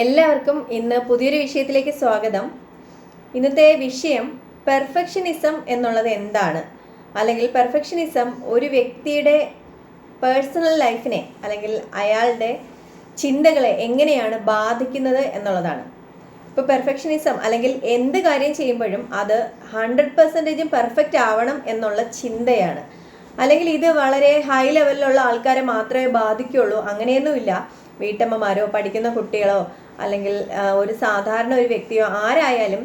എല്ലാവർക്കും ഇന്ന് പുതിയൊരു വിഷയത്തിലേക്ക് സ്വാഗതം. ഇന്നത്തെ വിഷയം പെർഫെക്ഷനിസം എന്നുള്ളത് എന്താണ്? അല്ലെങ്കിൽ പെർഫെക്ഷനിസം ഒരു വ്യക്തിയുടെ പേഴ്സണൽ ലൈഫിനെ അല്ലെങ്കിൽ അയാളുടെ ചിന്തകളെ എങ്ങനെയാണ് ബാധിക്കുന്നത് എന്നുള്ളതാണ്. ഇപ്പോൾ പെർഫെക്ഷനിസം അല്ലെങ്കിൽ എന്ത് കാര്യം ചെയ്യുമ്പോഴും അത് ഹൺഡ്രഡ് പെർസെന്റേജും പെർഫെക്റ്റ് ആവണം എന്നുള്ള ചിന്തയാണ്. അല്ലെങ്കിൽ ഇത് വളരെ ഹൈ ലെവലിലുള്ള ആൾക്കാരെ മാത്രമേ ബാധിക്കുള്ളൂ അങ്ങനെയൊന്നുമില്ല. വീട്ടമ്മമാരോ പഠിക്കുന്ന കുട്ടികളോ അല്ലെങ്കിൽ ഒരു സാധാരണ ഒരു വ്യക്തിയോ ആരായാലും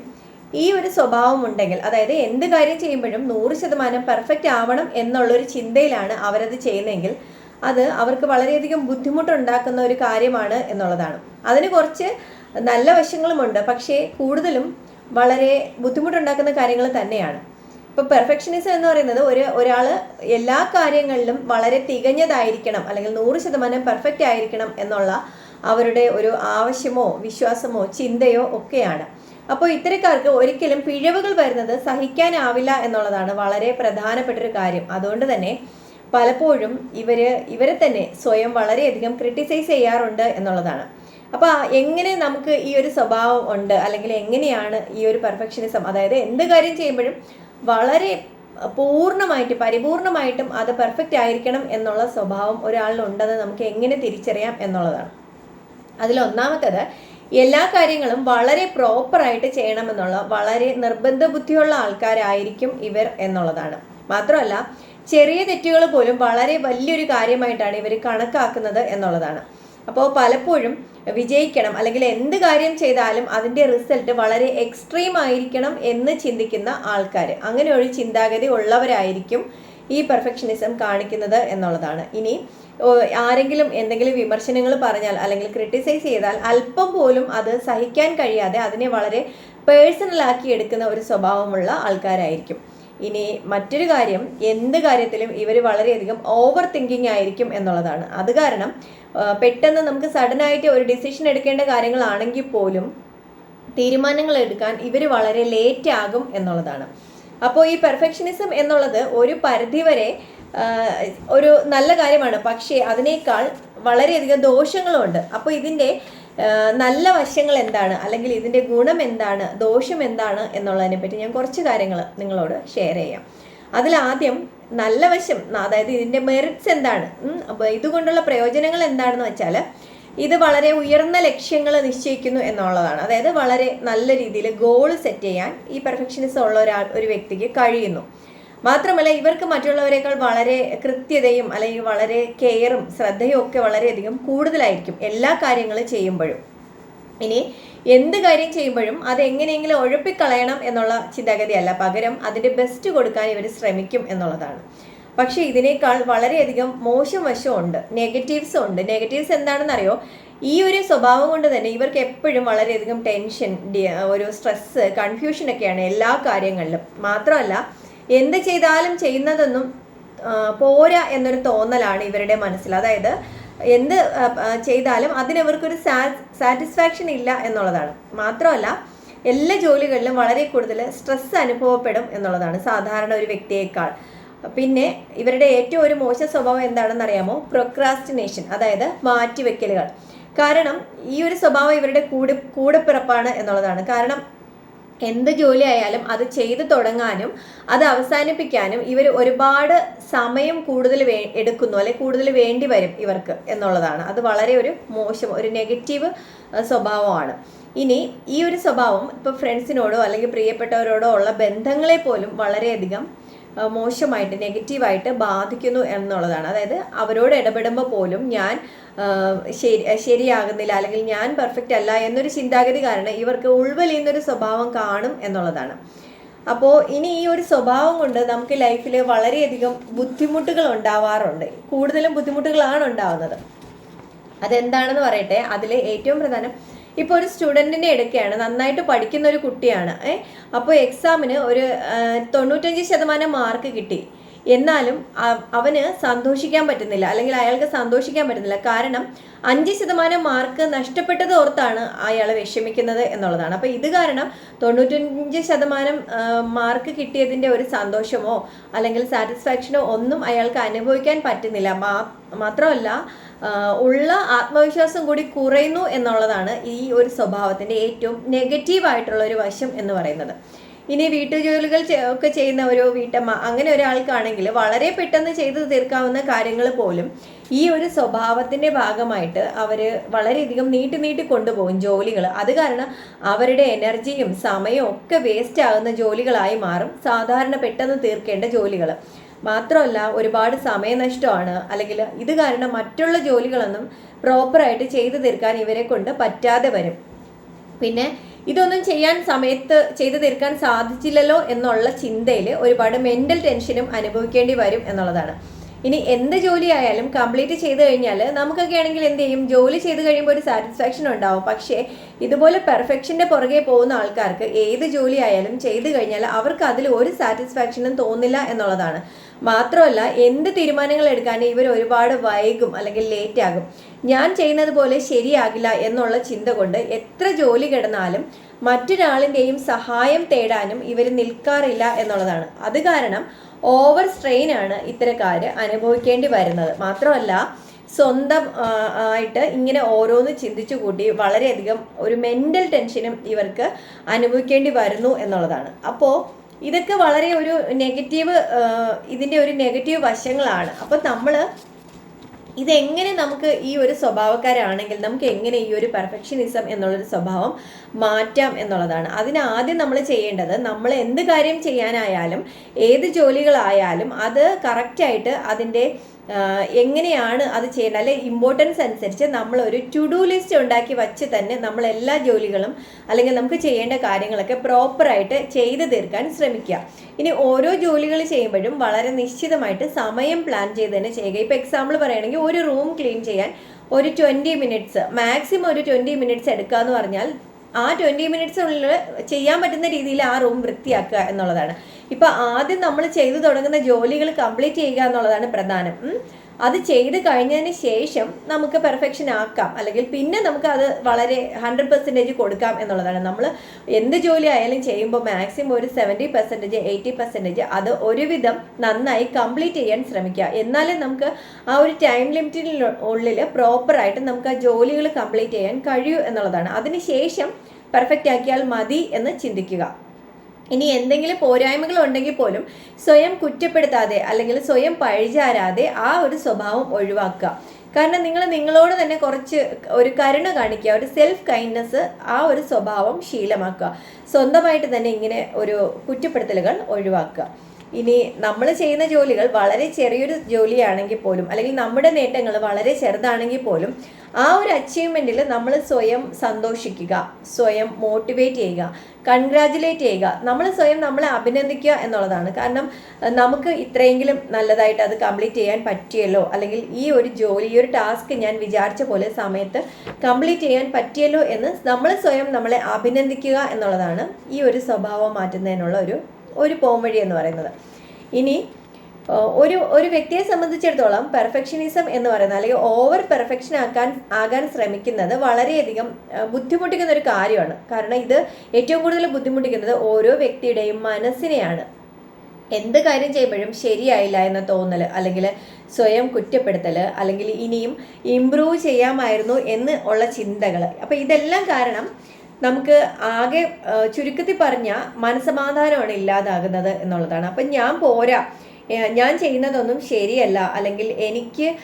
ഈ ഒരു സ്വഭാവം ഉണ്ടെങ്കിൽ അതായത് എന്ത് കാര്യം ചെയ്യുമ്പോഴും നൂറ് ശതമാനം പെർഫെക്റ്റ് ആവണം എന്നുള്ളൊരു ചിന്തയിലാണ് അവരത് ചെയ്യുന്നതെങ്കിൽ അത് അവർക്ക് വളരെയധികം ബുദ്ധിമുട്ടുണ്ടാക്കുന്ന ഒരു കാര്യമാണ് എന്നുള്ളതാണ്. അതിന് കുറച്ച് നല്ല വശങ്ങളുമുണ്ട്. പക്ഷേ കൂടുതലും വളരെ ബുദ്ധിമുട്ടുണ്ടാക്കുന്ന കാര്യങ്ങൾ തന്നെയാണ്. ഇപ്പോൾ പെർഫെക്ഷനിസം എന്ന് പറയുന്നത് ഒരു ഒരാൾ എല്ലാ കാര്യങ്ങളിലും വളരെ തികഞ്ഞതായിരിക്കണം അല്ലെങ്കിൽ നൂറ് ശതമാനം പെർഫെക്റ്റ് ആയിരിക്കണം എന്നുള്ള അവരുടെ ഒരു ആവശ്യമോ വിശ്വാസമോ ചിന്തയോ ഒക്കെയാണ്. അപ്പോൾ ഇത്തരക്കാർക്ക് ഒരിക്കലും പിഴവുകൾ വരുന്നത് സഹിക്കാനാവില്ല എന്നുള്ളതാണ് വളരെ പ്രധാനപ്പെട്ടൊരു കാര്യം. അതുകൊണ്ട് തന്നെ പലപ്പോഴും ഇവർ ഇവരെ തന്നെ സ്വയം വളരെയധികം ക്രിട്ടിസൈസ് ചെയ്യാറുണ്ട് എന്നുള്ളതാണ്. അപ്പോൾ എങ്ങനെ നമുക്ക് ഈ ഒരു സ്വഭാവം ഉണ്ട്? അല്ലെങ്കിൽ എങ്ങനെയാണ് ഈ ഒരു പെർഫെക്ഷനിസം അതായത് എന്ത് കാര്യം ചെയ്യുമ്പോഴും വളരെ പൂർണമായിട്ട് പരിപൂർണമായിട്ടും അത് പെർഫെക്റ്റ് ആയിരിക്കണം എന്നുള്ള സ്വഭാവം ഒരാളിലുണ്ടെന്ന് നമുക്ക് എങ്ങനെ തിരിച്ചറിയാം എന്നുള്ളതാണ്. അതിലൊന്നാമത്തത് എല്ലാ കാര്യങ്ങളും വളരെ പ്രോപ്പറായിട്ട് ചെയ്യണമെന്നുള്ള വളരെ നിർബന്ധ ബുദ്ധിയുള്ള ആൾക്കാരായിരിക്കും ഇവർ എന്നുള്ളതാണ്. മാത്രമല്ല ചെറിയ തെറ്റുകൾ പോലും വളരെ വലിയൊരു കാര്യമായിട്ടാണ് ഇവർ കണക്കാക്കുന്നത് എന്നുള്ളതാണ്. അപ്പോൾ പലപ്പോഴും വിജയിക്കണം അല്ലെങ്കിൽ എന്ത് കാര്യം ചെയ്താലും അതിന്റെ റിസൾട്ട് വളരെ എക്സ്ട്രീം ആയിരിക്കണം എന്ന് ചിന്തിക്കുന്ന ആൾക്കാർ അങ്ങനെ ഒരു ചിന്താഗതി ഉള്ളവരായിരിക്കും ഈ പെർഫെക്ഷനിസം കാണിക്കുന്നത് എന്നുള്ളതാണ്. ഇനി ആരെങ്കിലും എന്തെങ്കിലും വിമർശനങ്ങൾ പറഞ്ഞാൽ അല്ലെങ്കിൽ ക്രിട്ടിസൈസ് ചെയ്താൽ അല്പം പോലും അത് സഹിക്കാൻ കഴിയാതെ അതിനെ വളരെ പേഴ്സണലാക്കി എടുക്കുന്ന ഒരു സ്വഭാവമുള്ള ആൾക്കാരായിരിക്കും. ഇനി മറ്റൊരു കാര്യം എന്ത് കാര്യത്തിലും ഇവർ വളരെയധികം ഓവർ തിങ്കിങ് ആയിരിക്കും എന്നുള്ളതാണ്. അത് കാരണം പെട്ടെന്ന് നമുക്ക് സഡനായിട്ട് ഒരു ഡിസിഷൻ എടുക്കേണ്ട കാര്യങ്ങളാണെങ്കിൽ പോലും തീരുമാനങ്ങൾ എടുക്കാൻ ഇവർ വളരെ ലേറ്റ് ആകും എന്നുള്ളതാണ്. അപ്പോൾ ഈ പെർഫെക്ഷനിസം എന്നുള്ളത് ഒരു പരിധിവരെ ഒരു നല്ല കാര്യമാണ്. പക്ഷേ അതിനേക്കാൾ വളരെയധികം ദോഷങ്ങളുമുണ്ട് അപ്പോൾ ഇതിന്റെ നല്ല വശങ്ങൾ എന്താണ്? അല്ലെങ്കിൽ ഇതിന്റെ ഗുണം എന്താണ്? ദോഷം എന്താണ്? എന്നുള്ളതിനെ പറ്റി ഞാൻ കുറച്ച് കാര്യങ്ങൾ നിങ്ങളോട് ഷെയർ ചെയ്യാം. അതിലാദ്യം നല്ല വശം അതായത് ഇതിന്റെ മെറിറ്റ്സ് എന്താണ്? അപ്പോൾ ഇതുകൊണ്ടുള്ള പ്രയോജനങ്ങൾ എന്താണെന്ന് വെച്ചാൽ ഇത് വളരെ ഉയർന്ന ലക്ഷ്യങ്ങൾ നിശ്ചയിക്കുന്നു എന്നുള്ളതാണ്. അതായത് വളരെ നല്ല രീതിയിൽ ഗോൾ സെറ്റ് ചെയ്യാൻ ഈ പെർഫെക്ഷനിസം ഉള്ള ഒരാൾ ഒരു വ്യക്തിക്ക് കഴിയുന്നു. മാത്രമല്ല ഇവർക്ക് മറ്റുള്ളവരെക്കാൾ വളരെ കൃത്യതയും അല്ലെങ്കിൽ വളരെ കെയറും ശ്രദ്ധയും ഒക്കെ വളരെയധികം കൂടുതലായിരിക്കും എല്ലാ കാര്യങ്ങളും ചെയ്യുമ്പോഴും. ഇനി എന്ത് കാര്യം ചെയ്യുമ്പോഴും അത് എങ്ങനെയെങ്കിലും ഒഴിപ്പിക്കളയണം എന്നുള്ള ചിന്താഗതിയല്ല. പകരം അതിന്റെ ബെസ്റ്റ് കൊടുക്കാൻ ഇവർ ശ്രമിക്കും എന്നുള്ളതാണ്. പക്ഷേ ഇതിനേക്കാൾ വളരെയധികം മോശം ഉണ്ട് നെഗറ്റീവ്സ് ഉണ്ട്. നെഗറ്റീവ്സ് എന്താണെന്നറിയോ? ഈ ഒരു സ്വഭാവം കൊണ്ട് തന്നെ ഇവർക്ക് എപ്പോഴും വളരെയധികം ടെൻഷൻ ഒരു സ്ട്രെസ്സ് കൺഫ്യൂഷനൊക്കെയാണ് എല്ലാ കാര്യങ്ങളിലും. മാത്രമല്ല എന്ത് ചെയ്താലും ചെയ്യുന്നതൊന്നും പോരാ എന്നൊരു തോന്നലാണ് ഇവരുടെ മനസ്സിൽ. അതായത് എന്ത് ചെയ്താലും അതിനവർക്കൊരു സാറ്റിസ്ഫാക്ഷൻ ഇല്ല എന്നുള്ളതാണ്. മാത്രമല്ല എല്ലാ ജോലികളിലും വളരെ കൂടുതൽ സ്ട്രെസ് അനുഭവപ്പെടും എന്നുള്ളതാണ് സാധാരണ ഒരു വ്യക്തിയേക്കാൾ. പിന്നെ ഇവരുടെ ഏറ്റവും ഒരു മോശം സ്വഭാവം എന്താണെന്ന് അറിയാമോ പ്രൊക്രാസ്റ്റിനേഷൻ അതായത് മാറ്റിവെക്കലുകൾ. കാരണം ഈ ഒരു സ്വഭാവം ഇവരുടെ കൂടെ കൂടെപ്പിറപ്പാണ് എന്നുള്ളതാണ്. കാരണം എന്ത് ജോലി ആയാലും അത് ചെയ്തു തുടങ്ങാനും അത് അവസാനിപ്പിക്കാനും ഇവർ ഒരുപാട് സമയം കൂടുതൽ വേ എടുക്കുന്നു അല്ലെ കൂടുതൽ വേണ്ടി വരും ഇവർക്ക് എന്നുള്ളതാണ്. അത് വളരെ ഒരു മോശം ഒരു നെഗറ്റീവ് സ്വഭാവമാണ്. ഇനി ഈ ഒരു സ്വഭാവം ഇപ്പോൾ ഫ്രണ്ട്സിനോടോ അല്ലെങ്കിൽ പ്രിയപ്പെട്ടവരോടോ ഉള്ള ബന്ധങ്ങളെ പോലും വളരെയധികം മോശമായിട്ട് നെഗറ്റീവായിട്ട് ബാധിക്കുന്നു എന്നുള്ളതാണ്. അതായത് അവരോട് ഇടപെടുമ്പോൾ പോലും ഞാൻ ശരി ശരിയാകുന്നില്ല അല്ലെങ്കിൽ ഞാൻ പെർഫെക്റ്റ് അല്ല എന്നൊരു ചിന്താഗതി കാരണം ഇവർക്ക് ഉൾവലിയുന്നൊരു സ്വഭാവം കാണും എന്നുള്ളതാണ്. അപ്പോൾ ഇനി ഈ ഒരു സ്വഭാവം കൊണ്ട് നമുക്ക് ലൈഫിൽ വളരെയധികം ബുദ്ധിമുട്ടുകൾ ഉണ്ടാവാറുണ്ട്. കൂടുതലും ബുദ്ധിമുട്ടുകളാണ് ഉണ്ടാവുന്നത്. അതെന്താണെന്ന് പറയട്ടെ? അതിൽ ഏറ്റവും പ്രധാനം ഇപ്പോൾ ഒരു സ്റ്റുഡന്റിനെ എടുക്കുകയാണ്. നന്നായിട്ട് പഠിക്കുന്ന ഒരു കുട്ടിയാണ്. ഏ അപ്പോൾ എക്സാമിന് ഒരു തൊണ്ണൂറ്റഞ്ച് ശതമാനം മാർക്ക് കിട്ടി. എന്നാലും അവന് സന്തോഷിക്കാൻ പറ്റുന്നില്ല. അല്ലെങ്കിൽ അയാൾക്ക് സന്തോഷിക്കാൻ പറ്റുന്നില്ല. കാരണം അഞ്ച് ശതമാനം മാർക്ക് നഷ്ടപ്പെട്ടത് ഓർത്താണ് അയാൾ വിഷമിക്കുന്നത് എന്നുള്ളതാണ്. അപ്പോൾ ഇത് കാരണം തൊണ്ണൂറ്റഞ്ച് ശതമാനം മാർക്ക് കിട്ടിയതിന്റെ ഒരു സന്തോഷമോ അല്ലെങ്കിൽ സാറ്റിസ്ഫാക്ഷനോ ഒന്നും അയാൾക്ക് അനുഭവിക്കാൻ പറ്റുന്നില്ല. മാത്രമല്ല ഉള്ള ആത്മവിശ്വാസം കൂടി കുറയുന്നു എന്നുള്ളതാണ് ഈ ഒരു സ്വഭാവത്തിന്റെ ഏറ്റവും നെഗറ്റീവായിട്ടുള്ള ഒരു വശം എന്ന് പറയുന്നത്. ഇനി വീട്ടുജോലികൾ ജോലികൾ ഒക്കെ ചെയ്യുന്ന ഒരു വീട്ടമ്മ അങ്ങനെ ഒരാൾക്കാണെങ്കിൽ വളരെ പെട്ടെന്ന് ചെയ്തു തീർക്കാവുന്ന കാര്യങ്ങൾ പോലും ഈ ഒരു സ്വഭാവത്തിന്റെ ഭാഗമായിട്ട് അവർ വളരെയധികം നീട്ടി നീട്ടി കൊണ്ടുപോകും ജോലികൾ. അത് കാരണം അവരുടെ എനർജിയും സമയവും ഒക്കെ വേസ്റ്റ് ആകുന്ന ജോലികളായി മാറും. സാധാരണ പെട്ടെന്ന് തീർക്കേണ്ട ജോലികൾ. മാത്രമല്ല ഒരുപാട് സമയനഷ്ടമാണ്. അല്ലെങ്കിൽ ഇത് കാരണം മറ്റുള്ള ജോലികളൊന്നും പ്രോപ്പറായിട്ട് ചെയ്തു തീർക്കാൻ ഇവരെ കൊണ്ട് പറ്റാതെ വരും. പിന്നെ ഇതൊന്നും ചെയ്യാൻ സമയത്ത് ചെയ്തു തീർക്കാൻ സാധിച്ചില്ലല്ലോ എന്നുള്ള ചിന്തയിൽ ഒരുപാട് മെന്റൽ ടെൻഷനും അനുഭവിക്കേണ്ടി വരും എന്നുള്ളതാണ്. ഇനി എന്ത് ജോലി ആയാലും കംപ്ലീറ്റ് ചെയ്ത് കഴിഞ്ഞാൽ നമുക്കൊക്കെ ആണെങ്കിൽ എന്ത് ചെയ്യും? ജോലി ചെയ്ത് കഴിയുമ്പോൾ ഒരു സാറ്റിസ്ഫാക്ഷൻ ഉണ്ടാവും. പക്ഷേ ഇതുപോലെ പെർഫെക്ഷന്റെ പുറകെ പോകുന്ന ആൾക്കാർക്ക് ഏത് ജോലി ആയാലും ചെയ്തു കഴിഞ്ഞാൽ അവർക്ക് അതിൽ ഒരു സാറ്റിസ്ഫാക്ഷനും തോന്നില്ല എന്നുള്ളതാണ്. മാത്രമല്ല എന്ത് തീരുമാനങ്ങൾ എടുക്കാൻ ഇവർ ഒരുപാട് വൈകും അല്ലെങ്കിൽ ലേറ്റ് ആകും. ഞാൻ ചെയ്യുന്നത് പോലെ ശരിയാകില്ല എന്നുള്ള ചിന്ത കൊണ്ട് എത്ര ജോലി കിടന്നാലും മറ്റൊരാളിന്റെയും സഹായം തേടാനും ഇവർ നിൽക്കാറില്ല എന്നുള്ളതാണ്. അത് കാരണം ഓവർ സ്ട്രെയിൻ ആണ് ഇത്തരക്കാർ അനുഭവിക്കേണ്ടി വരുന്നത്. മാത്രമല്ല സ്വന്തം ആയിട്ട് ഇങ്ങനെ ഓരോന്ന് ചിന്തിച്ചു കൂട്ടി വളരെയധികം ഒരു മെന്റൽ ടെൻഷനും ഇവർക്ക് അനുഭവിക്കേണ്ടി വരുന്നു എന്നുള്ളതാണ്. അപ്പോൾ ഇതൊക്കെ വളരെ ഒരു നെഗറ്റീവ് ഇതിന്റെ ഒരു നെഗറ്റീവ് വശങ്ങളാണ്. അപ്പോൾ നമ്മൾ ഇതെങ്ങനെ നമുക്ക് ഈ ഒരു സ്വഭാവക്കാരാണെങ്കിൽ നമുക്ക് എങ്ങനെ ഈ ഒരു പെർഫെക്ഷനിസം എന്നുള്ളൊരു സ്വഭാവം മാറ്റാം എന്നുള്ളതാണ്. അതിന് ആദ്യം നമ്മൾ ചെയ്യേണ്ടത് നമ്മൾ എന്ത് കാര്യം ചെയ്യാനായാലും ഏത് ജോലികളായാലും അത് കറക്റ്റായിട്ട് അതിന്റെ എങ്ങനെയാണ് അത് ചെയ്യേണ്ടത്? അല്ലെ ഇമ്പോർട്ടൻസ് അനുസരിച്ച് നമ്മൾ ഒരു ടു ഡു ലിസ്റ്റ് ഉണ്ടാക്കി വച്ച് തന്നെ നമ്മൾ എല്ലാ ജോലികളും അല്ലെങ്കിൽ നമുക്ക് ചെയ്യേണ്ട കാര്യങ്ങളൊക്കെ പ്രോപ്പറായിട്ട് ചെയ്തു തീർക്കാൻ ശ്രമിക്കുക. ഇനി ഓരോ ജോലികൾ ചെയ്യുമ്പോഴും വളരെ നിശ്ചിതമായിട്ട് സമയം പ്ലാൻ ചെയ്ത് തന്നെ ചെയ്യുക. ഇപ്പോൾ എക്സാമ്പിൾ പറയുകയാണെങ്കിൽ ഒരു റൂം ക്ലീൻ ചെയ്യാൻ ഒരു ട്വന്റി മിനിറ്റ്സ് മാക്സിമം ഒരു ട്വന്റി മിനിറ്റ്സ് എടുക്കുക എന്ന് പറഞ്ഞാൽ ആ ട്വന്റി മിനിറ്റ്സിനുള്ളിൽ ചെയ്യാൻ പറ്റുന്ന രീതിയിൽ ആ റൂം വൃത്തിയാക്കുക എന്നുള്ളതാണ് ഇപ്പോൾ ആദ്യം നമ്മൾ ചെയ്തു തുടങ്ങുന്ന ജോലികൾ കംപ്ലീറ്റ് ചെയ്യുക എന്നുള്ളതാണ് പ്രധാനം. അത് ചെയ്ത് കഴിഞ്ഞതിന് ശേഷം നമുക്ക് പെർഫെക്ഷൻ ആക്കാം. അല്ലെങ്കിൽ പിന്നെ നമുക്ക് അത് വളരെ ഹൺഡ്രഡ് പെർസെന്റേജ് കൊടുക്കാം എന്നുള്ളതാണ്. നമ്മൾ എന്ത് ജോലി ആയാലും ചെയ്യുമ്പോൾ മാക്സിമം ഒരു സെവന്റി പെർസെന്റേജ് എയ്റ്റി പെർസെന്റേജ് അത് ഒരുവിധം നന്നായി കംപ്ലീറ്റ് ചെയ്യാൻ ശ്രമിക്കുക. എന്നാലേ നമുക്ക് ആ ഒരു ടൈം ലിമിറ്റിന് ഉള്ളിൽ പ്രോപ്പറായിട്ട് നമുക്ക് ആ ജോലികൾ കംപ്ലീറ്റ് ചെയ്യാൻ കഴിയൂ എന്നുള്ളതാണ്. അതിനുശേഷം പെർഫെക്റ്റ് ആക്കിയാൽ മതി എന്ന് ചിന്തിക്കുക. ഇനി എന്തെങ്കിലും പോരായ്മകൾ ഉണ്ടെങ്കിൽ പോലും സ്വയം കുറ്റപ്പെടുത്താതെ അല്ലെങ്കിൽ സ്വയം പഴിചാരാതെ ആ ഒരു സ്വഭാവം ഒഴിവാക്കുക. കാരണം നിങ്ങൾ നിങ്ങളോട് തന്നെ കുറച്ച് ഒരു കരുണ കാണിക്കുക ഒരു സെൽഫ് കൈൻഡ്നെസ് ആ ഒരു സ്വഭാവം ശീലമാക്കുക. സ്വന്തമായിട്ട് തന്നെ ഇങ്ങനെ ഒരു കുറ്റപ്പെടുത്തലുകൾ ഒഴിവാക്കുക. ഇനി നമ്മൾ ചെയ്യുന്ന ജോലികൾ വളരെ ചെറിയൊരു ജോലിയാണെങ്കിൽ പോലും അല്ലെങ്കിൽ നമ്മുടെ നേട്ടങ്ങൾ വളരെ ചെറുതാണെങ്കിൽ പോലും ആ ഒരു അച്ചീവ്മെന്റിൽ നമ്മൾ സ്വയം സന്തോഷിക്കുക സ്വയം മോട്ടിവേറ്റ് ചെയ്യുക കൺഗ്രാജുലേറ്റ് ചെയ്യുക. നമ്മൾ സ്വയം നമ്മളെ അഭിനന്ദിക്കുക എന്നുള്ളതാണ്. കാരണം നമുക്ക് ഇത്രയെങ്കിലും നല്ലതായിട്ട് അത് കംപ്ലീറ്റ് ചെയ്യാൻ പറ്റിയല്ലോ അല്ലെങ്കിൽ ഈ ഒരു ജോലി ഈ ഒരു ടാസ്ക് ഞാൻ വിചാരിച്ച പോലെ സമയത്ത് കംപ്ലീറ്റ് ചെയ്യാൻ പറ്റിയല്ലോ എന്ന് നമ്മൾ സ്വയം നമ്മളെ അഭിനന്ദിക്കുക എന്നുള്ളതാണ് ഈ ഒരു സ്വഭാവം മാറ്റുന്നതിനുള്ള ഒരു ഒരു പോംവഴി എന്ന് പറയുന്നത്. ഇനി ഒരു ഒരു വ്യക്തിയെ സംബന്ധിച്ചിടത്തോളം പെർഫെക്ഷനിസം എന്ന് പറയുന്നത് അല്ലെങ്കിൽ ഓവർ പെർഫെക്ഷൻ ആക്കാൻ ആകാൻ ശ്രമിക്കുന്നത് വളരെയധികം ബുദ്ധിമുട്ടിക്കുന്ന ഒരു കാര്യമാണ്. കാരണം ഇത് ഏറ്റവും കൂടുതൽ ബുദ്ധിമുട്ടിക്കുന്നത് ഓരോ വ്യക്തിയുടെയും മനസ്സിനെയാണ്. എന്ത് കാര്യം ചെയ്യുമ്പോഴും ശരിയായില്ല എന്ന് തോന്നൽ അല്ലെങ്കിൽ സ്വയം കുറ്റപ്പെടുത്തൽ അല്ലെങ്കിൽ ഇനിയും ഇമ്പ്രൂവ് ചെയ്യാമായിരുന്നു എന്ന് ഉള്ള ചിന്തകൾ അപ്പോൾ ഇതെല്ലാം കാരണം നമുക്ക് ആകെ ചുരുക്കത്തിൽ പറഞ്ഞ മനസമാധാനമാണ് ഇല്ലാതാകുന്നത് എന്നുള്ളതാണ്. അപ്പം ഞാൻ പോരാ. ഞാൻ ചെയ്യുന്നതൊന്നും ശരിയല്ല. അല്ലെങ്കിൽ എനിക്ക്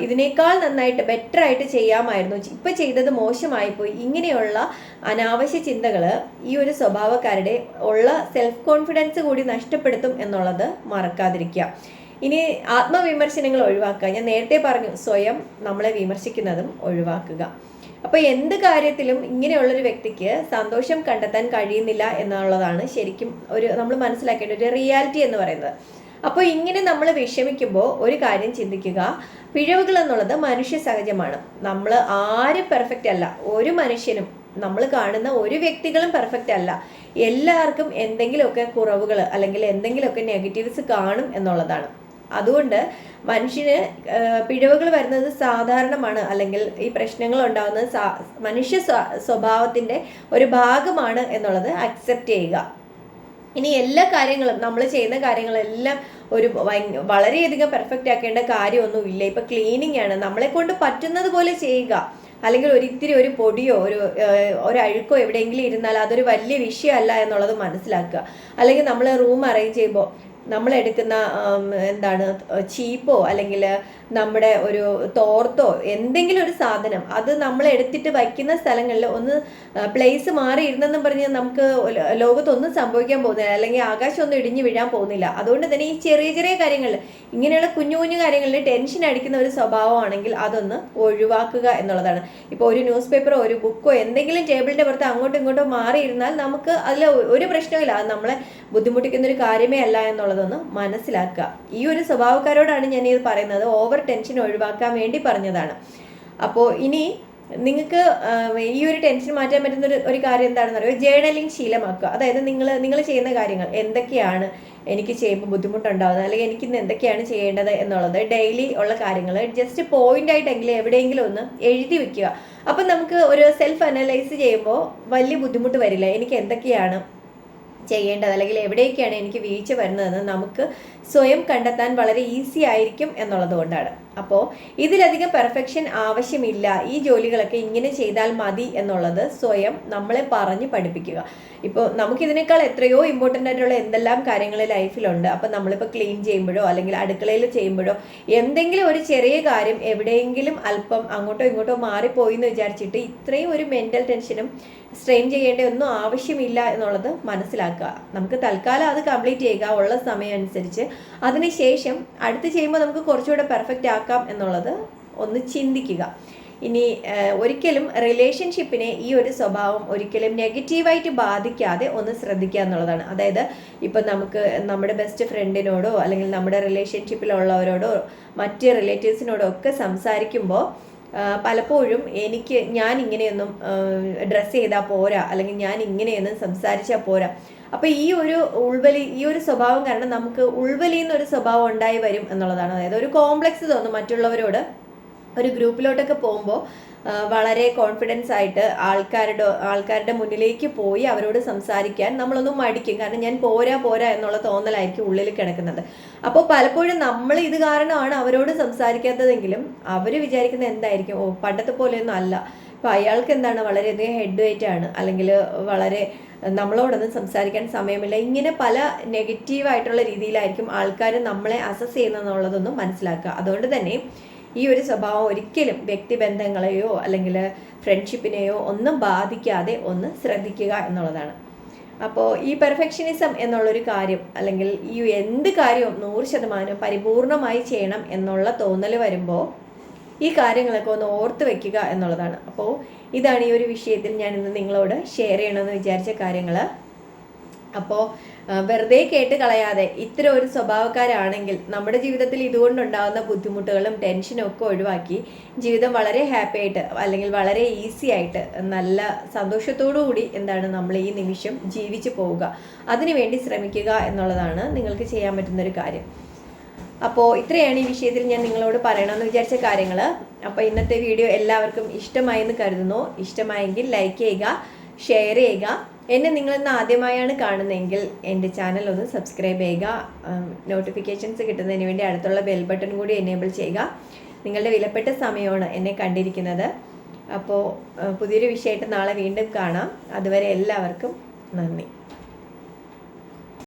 ഇതിനേക്കാൾ നന്നായിട്ട് ബെറ്റർ ആയിട്ട് ചെയ്യാമായിരുന്നു. ഇപ്പം ചെയ്തത് മോശമായിപ്പോയി. ഇങ്ങനെയുള്ള അനാവശ്യ ചിന്തകൾ ഈ ഒരു സ്വഭാവക്കാരുടെ ഉള്ള സെൽഫ് കോൺഫിഡൻസ് കൂടി നഷ്ടപ്പെടുത്തും എന്നുള്ളത് മറക്കാതിരിക്കുക. ഇനി ആത്മവിമർശനങ്ങൾ ഒഴിവാക്കുക. ഞാൻ നേരത്തെ പറഞ്ഞു സ്വയം നമ്മളെ വിമർശിക്കുന്നതും ഒഴിവാക്കുക. അപ്പോൾ എന്ത് കാര്യത്തിലും ഇങ്ങനെയുള്ളൊരു വ്യക്തിക്ക് സന്തോഷം കണ്ടെത്താൻ കഴിയുന്നില്ല എന്നുള്ളതാണ് ശരിക്കും ഒരു നമ്മൾ മനസ്സിലാക്കേണ്ട ഒരു റിയാലിറ്റി എന്ന് പറയുന്നത്. അപ്പോൾ ഇങ്ങനെ നമ്മൾ വിഷമിക്കുമ്പോൾ ഒരു കാര്യം ചിന്തിക്കുക. പിഴവുകൾ എന്നുള്ളത് മനുഷ്യ സഹജമാണ്. നമ്മൾ ആരും പെർഫെക്റ്റ് അല്ല. ഒരു മനുഷ്യനും നമ്മൾ കാണുന്ന ഒരു വ്യക്തികളും പെർഫെക്റ്റ് അല്ല. എല്ലാവർക്കും എന്തെങ്കിലുമൊക്കെ കുറവുകൾ അല്ലെങ്കിൽ എന്തെങ്കിലുമൊക്കെ നെഗറ്റീവ്സ് കാണും എന്നുള്ളതാണ്. അതുകൊണ്ട് മനുഷ്യന് പിഴവുകൾ വരുന്നത് സാധാരണമാണ്. അല്ലെങ്കിൽ ഈ പ്രശ്നങ്ങൾ ഉണ്ടാകുന്നത് മനുഷ്യ സ്വ- സ്വഭാവത്തിന്റെ ഒരു ഭാഗമാണ് എന്നുള്ളത് അക്സെപ്റ്റ് ചെയ്യുക. ഇനി എല്ലാ കാര്യങ്ങളും നമ്മൾ ചെയ്യുന്ന കാര്യങ്ങളെല്ലാം ഒരു വളരെയധികം പെർഫെക്റ്റ് ആക്കേണ്ട കാര്യമൊന്നും ഇല്ല ഇപ്പൊ ക്ലീനിങ് ആണ്. നമ്മളെ കൊണ്ട് പറ്റുന്നത് പോലെ ചെയ്യുക. അല്ലെങ്കിൽ ഒരിത്തിരി ഒരു പൊടിയോ ഒരു ഒരു അഴുക്കോ എവിടെയെങ്കിലും ഇരുന്നാൽ അതൊരു വലിയ വിഷയമല്ല എന്നുള്ളത് മനസ്സിലാക്കുക. അല്ലെങ്കിൽ നമ്മൾ റൂം അറേഞ്ച് ചെയ്യുമ്പോൾ നമ്മൾ എടുക്കുന്ന എന്താണ് ചീപ്പോ അല്ലെങ്കിൽ നമ്മുടെ ഒരു തോർത്തോ എന്തെങ്കിലും ഒരു സാധനം അത് നമ്മൾ എടുത്തിട്ട് വയ്ക്കുന്ന സ്ഥലങ്ങളിൽ ഒന്ന് പ്ലേസ് മാറിയിരുന്നെന്ന് പറഞ്ഞ് നമുക്ക് ലോകത്തൊന്നും സംഭവിക്കാൻ പോകുന്നില്ല. അല്ലെങ്കിൽ ആകാശം ഒന്നും ഇടിഞ്ഞു വീഴാൻ പോകുന്നില്ല. അതുകൊണ്ട് തന്നെ ഈ ചെറിയ ചെറിയ കാര്യങ്ങളിൽ ഇങ്ങനെയുള്ള കുഞ്ഞു കുഞ്ഞു കാര്യങ്ങളിൽ ടെൻഷൻ അടിക്കുന്ന ഒരു സ്വഭാവമാണെങ്കിൽ അതൊന്ന് ഒഴിവാക്കുക എന്നുള്ളതാണ്. ഇപ്പോൾ ഒരു ന്യൂസ് പേപ്പറോ ഒരു ബുക്കോ എന്തെങ്കിലും ടേബിളിന്റെ പുറത്ത് അങ്ങോട്ടും ഇങ്ങോട്ടും മാറിയിരുന്നാൽ നമുക്ക് അതിൽ ഒരു പ്രശ്നമില്ല അത് നമ്മളെ ബുദ്ധിമുട്ടിക്കുന്ന ഒരു കാര്യമേ അല്ല എന്നുള്ളതൊന്ന് മനസ്സിലാക്കുക. ഈ ഒരു സ്വഭാവക്കാരോടാണ് ഞാൻ ഇത് പറയുന്നത്. ഓവർ ടെൻഷൻ ഒഴിവാക്കാൻ വേണ്ടി പറഞ്ഞതാണ്. അപ്പോൾ ഇനി നിങ്ങൾക്ക് ഈ ഒരു ടെൻഷൻ മാറ്റാൻ പറ്റുന്ന ഒരു ഒരു കാര്യം എന്താണെന്ന് പറയുക ജേർണലിംഗ് ശീലമാക്കുക. അതായത് നിങ്ങൾ നിങ്ങൾ ചെയ്യുന്ന കാര്യങ്ങൾ എന്തൊക്കെയാണ് എനിക്ക് ചെയ്യുമ്പോൾ ബുദ്ധിമുട്ടുണ്ടാകുന്നത് അല്ലെങ്കിൽ എനിക്ക് ഇന്ന് എന്തൊക്കെയാണ് ചെയ്യേണ്ടത് എന്നുള്ളത് ഡെയിലി ഉള്ള കാര്യങ്ങൾ ജസ്റ്റ് പോയിന്റ് ആയിട്ടെങ്കിലും എവിടെയെങ്കിലും ഒന്ന് എഴുതി വെക്കുക. അപ്പം നമുക്ക് ഒരു സെൽഫ് അനലൈസ് ചെയ്യുമ്പോൾ വലിയ ബുദ്ധിമുട്ട് വരില്ല. എനിക്ക് എന്തൊക്കെയാണ് ചെയ്യേണ്ടത് അല്ലെങ്കിൽ എവിടേക്കാണ് എനിക്ക് വീഴ്ച വരുന്നതെന്ന് നമുക്ക് സ്വയം കണ്ടെത്താൻ വളരെ ഈസി ആയിരിക്കും എന്നുള്ളത് കൊണ്ടാണ്. അപ്പോൾ ഇതിലധികം പെർഫെക്ഷൻ ആവശ്യമില്ല. ഈ ജോലികളൊക്കെ ഇങ്ങനെ ചെയ്താൽ മതി എന്നുള്ളത് സ്വയം നമ്മളെ പറഞ്ഞ് പഠിപ്പിക്കുക. ഇപ്പോൾ നമുക്കിതിനേക്കാൾ എത്രയോ ഇമ്പോർട്ടന്റ് ആയിട്ടുള്ള എന്തെല്ലാം കാര്യങ്ങൾ ലൈഫിലുണ്ട്. അപ്പം നമ്മളിപ്പോൾ ക്ലീൻ ചെയ്യുമ്പോഴോ അല്ലെങ്കിൽ അടുക്കളയിൽ ചെയ്യുമ്പോഴോ എന്തെങ്കിലും ഒരു ചെറിയ കാര്യം എവിടെയെങ്കിലും അല്പം അങ്ങോട്ടോ ഇങ്ങോട്ടോ മാറിപ്പോയി എന്ന് വിചാരിച്ചിട്ട് ഇത്രയും ഒരു മെന്റൽ ടെൻഷനും സ്ട്രെയിൻ ചെയ്യേണ്ട ഒന്നും ആവശ്യമില്ല എന്നുള്ളത് മനസ്സിലാക്കുക. നമുക്ക് തൽക്കാലം അത് കംപ്ലീറ്റ് ചെയ്യുക. ഉള്ള സമയം അനുസരിച്ച്. അതിനുശേഷം അടുത്ത് ചെയ്യുമ്പോൾ നമുക്ക് കുറച്ചുകൂടെ പെർഫെക്റ്റ് ആക്കാം എന്നുള്ളത് ഒന്ന് ചിന്തിക്കുക. ഇനി ഒരിക്കലും റിലേഷൻഷിപ്പിനെ ഈ ഒരു സ്വഭാവം ഒരിക്കലും നെഗറ്റീവായിട്ട് ബാധിക്കാതെ ഒന്ന് ശ്രദ്ധിക്കുക എന്നുള്ളതാണ്. അതായത് ഇപ്പം നമുക്ക് നമ്മുടെ ബെസ്റ്റ് ഫ്രണ്ടിനോടോ അല്ലെങ്കിൽ നമ്മുടെ റിലേഷൻഷിപ്പിലുള്ളവരോടോ മറ്റ് റിലേറ്റീവ്സിനോടോ ഒക്കെ സംസാരിക്കുമ്പോൾ പലപ്പോഴും എനിക്ക് ഞാൻ ഇങ്ങനെയൊന്നും ഡ്രസ്സ് ചെയ്താൽ പോരാ അല്ലെങ്കിൽ ഞാൻ ഇങ്ങനെയൊന്നും സംസാരിച്ചാൽ പോരാ. അപ്പൊ ഈ ഒരു ഉൾവലി ഈ ഒരു സ്വഭാവം കാരണം നമുക്ക് ഉൾവലിയുന്ന ഒരു സ്വഭാവം ഉണ്ടായി വരും എന്നുള്ളതാണ്. അതായത് ഒരു കോംപ്ലക്സ് തോന്നും മറ്റുള്ളവരോട്. ഒരു ഗ്രൂപ്പിലോട്ടൊക്കെ പോകുമ്പോൾ വളരെ കോൺഫിഡൻസ് ആയിട്ട് ആൾക്കാരുടെ ആൾക്കാരുടെ മുന്നിലേക്ക് പോയി അവരോട് സംസാരിക്കാൻ നമ്മളൊന്നും മടിക്കും. കാരണം ഞാൻ പോരാ പോരാ എന്നുള്ള തോന്നലായിരിക്കും ഉള്ളിൽ കിടക്കുന്നത്. അപ്പോൾ പലപ്പോഴും നമ്മൾ ഇത് കാരണമാണ് അവരോട് സംസാരിക്കാത്തതെങ്കിലും അവർ വിചാരിക്കുന്നത് എന്തായിരിക്കും? ഓ പണ്ടത്തെ പോലെയൊന്നും അല്ല. ഇപ്പം അയാൾക്ക് എന്താണ് വളരെയധികം ഹെഡ് വെയിറ്റ് ആണ്. അല്ലെങ്കിൽ വളരെ നമ്മളോടൊന്നും സംസാരിക്കാൻ സമയമില്ല. ഇങ്ങനെ പല നെഗറ്റീവായിട്ടുള്ള രീതിയിലായിരിക്കും ആൾക്കാർ നമ്മളെ അസസ് ചെയ്യുന്നതെന്നുള്ളതൊന്നും മനസ്സിലാക്കുക. അതുകൊണ്ട് തന്നെ ഈ ഒരു സ്വഭാവം ഒരിക്കലും വ്യക്തിബന്ധങ്ങളെയോ അല്ലെങ്കിൽ ഫ്രണ്ട്ഷിപ്പിനെയോ ഒന്നും ബാധിക്കാതെ ഒന്ന് ശ്രദ്ധിക്കുക എന്നുള്ളതാണ്. അപ്പോൾ ഈ പെർഫെക്ഷനിസം എന്നുള്ളൊരു കാര്യം അല്ലെങ്കിൽ ഈ എന്ത് കാര്യവും നൂറ് ശതമാനം പരിപൂർണമായി ചെയ്യണം എന്നുള്ള തോന്നൽ വരുമ്പോൾ ഈ കാര്യങ്ങളൊക്കെ ഒന്ന് ഓർത്ത് വെക്കുക എന്നുള്ളതാണ്. അപ്പോൾ ഇതാണ് ഈ ഒരു വിഷയത്തിൽ ഞാൻ ഇന്ന് നിങ്ങളോട് ഷെയർ ചെയ്യണമെന്ന് വിചാരിച്ച കാര്യങ്ങൾ അപ്പോൾ വെറുതെ കേട്ട് കളയാതെ ഇത്ര ഒരു സ്വഭാവക്കാരാണെങ്കിൽ നമ്മുടെ ജീവിതത്തിൽ ഇതുകൊണ്ടുണ്ടാകുന്ന ബുദ്ധിമുട്ടുകളും ടെൻഷനും ഒക്കെ ഒഴിവാക്കി ജീവിതം വളരെ ഹാപ്പി ആയിട്ട് അല്ലെങ്കിൽ വളരെ ഈസി ആയിട്ട് നല്ല സന്തോഷത്തോടു കൂടി എന്താണ് നമ്മൾ ഈ നിമിഷം ജീവിച്ചു പോവുക. അതിനുവേണ്ടി ശ്രമിക്കുക എന്നുള്ളതാണ് നിങ്ങൾക്ക് ചെയ്യാൻ പറ്റുന്ന ഒരു കാര്യം. അപ്പോൾ ഇത്രയാണ് ഈ വിഷയത്തിൽ ഞാൻ നിങ്ങളോട് പറയണമെന്ന് വിചാരിച്ച കാര്യങ്ങൾ. അപ്പോൾ ഇന്നത്തെ വീഡിയോ എല്ലാവർക്കും ഇഷ്ടമായി എന്ന് കരുതുന്നു. ഇഷ്ടമായെങ്കിൽ ലൈക്ക് ചെയ്യുക ഷെയർ ചെയ്യുക. എന്നെ നിങ്ങളിന്ന് ആദ്യമായാണ് കാണുന്നതെങ്കിൽ എന്റെ ചാനൽ ഒന്ന് സബ്സ്ക്രൈബ് ചെയ്യുക. നോട്ടിഫിക്കേഷൻസ് കിട്ടുന്നതിന് വേണ്ടി അടുത്തുള്ള ബെൽ ബട്ടൺ കൂടി എനേബിൾ ചെയ്യുക. നിങ്ങളുടെ വിലപ്പെട്ട സമയമാണ് എന്നെ കണ്ടിരിക്കുന്നത്. അപ്പോൾ പുതിയൊരു വിഷയമായിട്ട് നാളെ വീണ്ടും കാണാം. അതുവരെ എല്ലാവർക്കും നന്ദി.